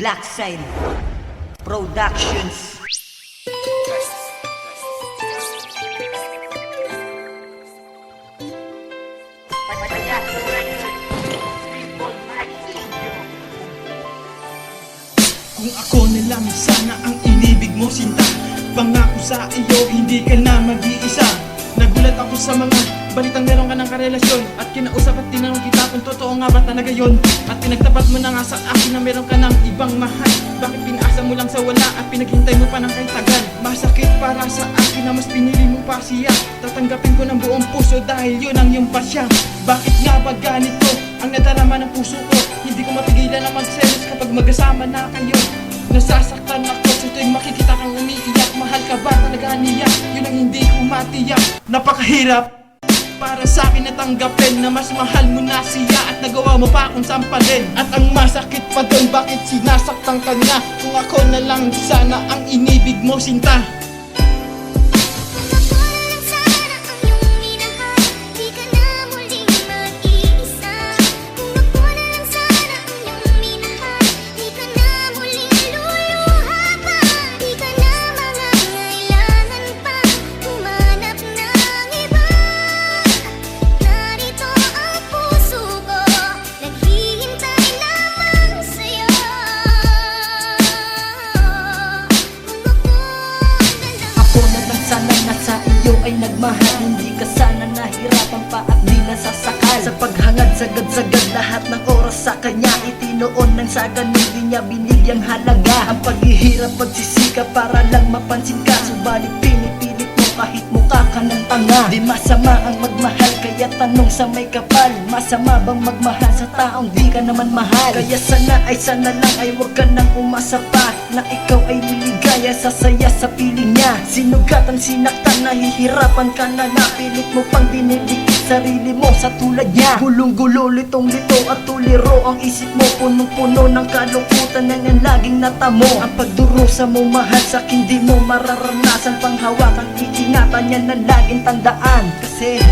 Blackside Productions. Kung ako na lang sana ang inibig mo sinta Pangako sa iyo hindi ka na mag-iisa Nagulat ako sa mga balitang meron ka ng karelasyon. At kinausap at tinanong kita kung totoo nga ba talaga yon At pinagtapat mo na nga sa akin na meron ka ng ibang mahal. Bakit pinaasa mo lang sa wala at pinaghintay mo pa ng kahit tagal Masakit para sa akin na mas pinili mo pa siya. Tatanggapin ko ng buong puso dahil yun ang iyong pasya. Bakit nga ba ganito ang nadarama ng puso ko? Hindi ko mapigilan na magselos kapag magkasama na kayo. Nasasaktan ako Napakahirap para sa akin natanggapin na mas mahal mo na siya At nagawa mo pa akong sampalin. At ang masakit pa doon bakit sinasaktan ka niya Kung ako na lang sana ang inibig mo sinta iyo ay nagmahal. Hindi ka sana nahirapan pa at di nasasakal. Sa paghangad sagad-sagad lahat ng oras sa kanya Itinoon. Ng sa ganun di niya binigyang halaga. Ang paghihirap pagsisikap para lang mapansin ka. Subalit pinipilit mo kahit mukha ka ng tanga. Di masama ang magmahal kaya tanong sa may kapal. Masama bang magmahal sa taong di ka naman mahal? Kaya sana ay sana lang ay wag ka nang umasa pa Na ikaw ay liligaya sa saya sa piling niya. Sinugatan, sinaktan, nahihirapan ka na. Napilit mo pang dinilikit sarili mo sa tulad niya. Gulong-gulo, litong-lito at tuliro Ang isip mo. Punong-puno ng kalungkutan na yan laging natamo. Ang pagdurusa mo mahal sa di mo mararanasan. Panghawakan, iingatan yan na laging tandaan. Kasi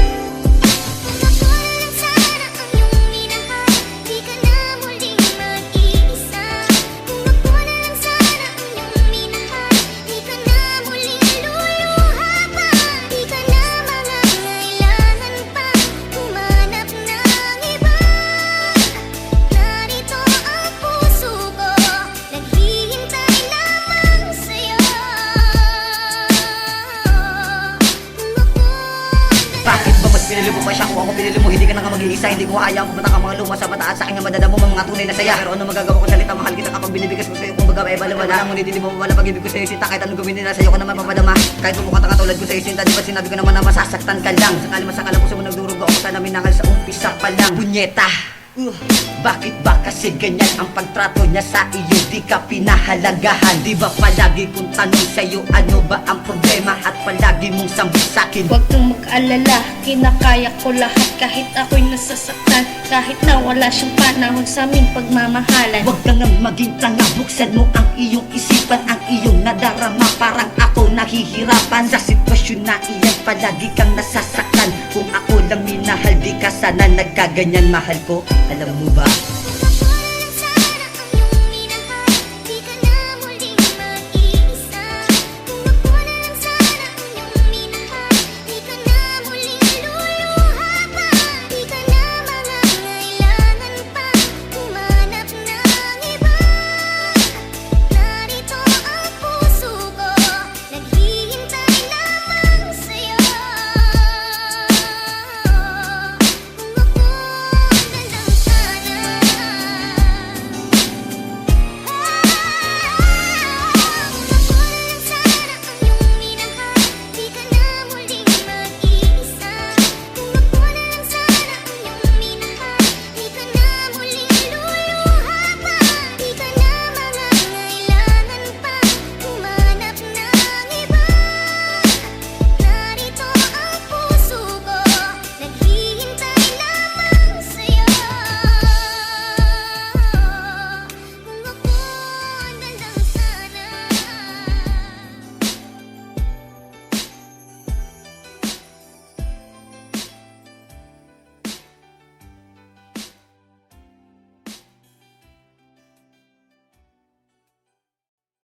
pinili mo pa siya. Kung ako pinili mo Hindi ka na nga mag-iisa Hindi ko ang pupunta ka mga luma sa mataas Sa akin. Nga madadamo mga tunay na saya. Pero ano magagawa ko? Salita mahal kita. Kapag binibigas ko sa'yo Kung baga ay bala wala Ngunit hindi mo wala pag-ibig ko sa'yo sinta. Kahit anong gawin nila sa'yo ko naman mapadama Kahit bumukha ka tulad ko sa'yo sinta. Di ba sinabi ko naman na masasaktan ka lang? Sakali masakala ko sa mo nagdurugo ako. Sana minahal sa umpisa pa lang. Punyeta bakit ba kasi ganyan ang pagtrato niya sa iyo? Di ka pinahalagahan. Di ba palagi kong tanong sa'yo Ano ba ang problema? At palagi mong sambi sa'kin. Huwag kang mag-alala, kinakaya ko lahat. Kahit ako'y nasasaktan Kahit na wala siyang panahon sa aming pagmamahalan. Huwag ka nang maging tanga Buksan mo ang iyong isipan. Ang iyong nadarama Parang ako nahihirapan. Sa sitwasyon na iyan Palagi kang nasasaktan. Kung ako lang minahal Di ka sana nagkaganyan mahal ko. Alam mo ba